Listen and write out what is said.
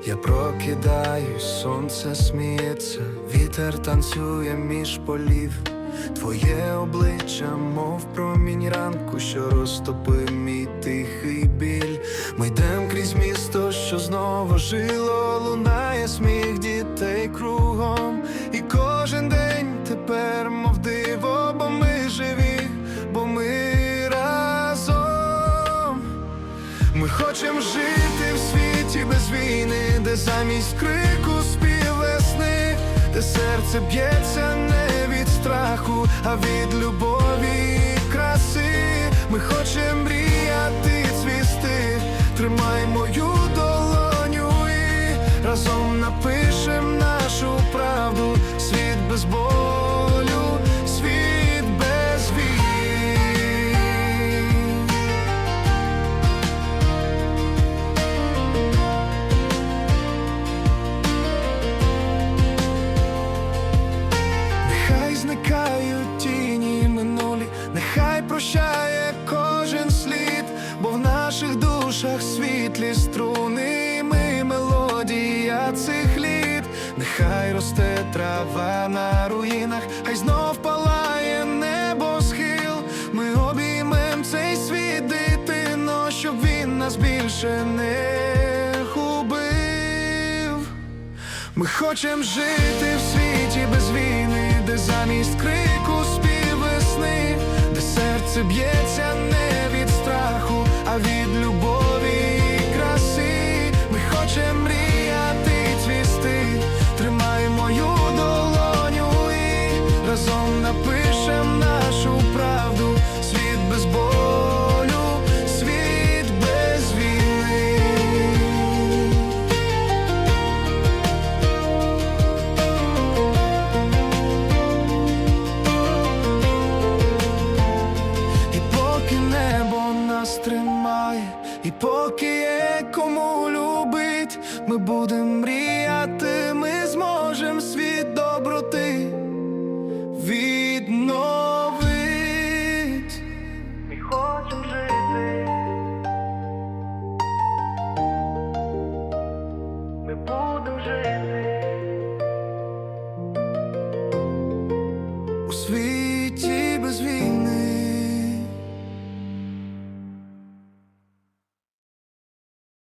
Я прокидаюсь, сонце сміється, вітер танцює між полів. Твоє обличчя, мов промінь ранку, що розтопив мій тихий біль. Ми йдем крізь місто, що знову жило, лунає сміх дітей кругом. І кожен день тепер, мов диво, бо ми живі, бо ми разом. Ми хочемо жити де замість крику спів весни, де серце б'ється не від страху, а від любові і краси. Ми хочемо мріяти, цвісти, тримай мою долоню і разом напишем нашу правду, трава на руїнах, хай знов палає небо схил. Ми обіймем цей світ дитино, щоб він нас більше не губив. Ми хочем жити в світі без війни, де замість крику спів весни, де серце б'ється немає, і поки є кому любить, ми будем мріяти, ми зможем світ доброти відновить. Ми хочемо жити. Ми будем жити. У світі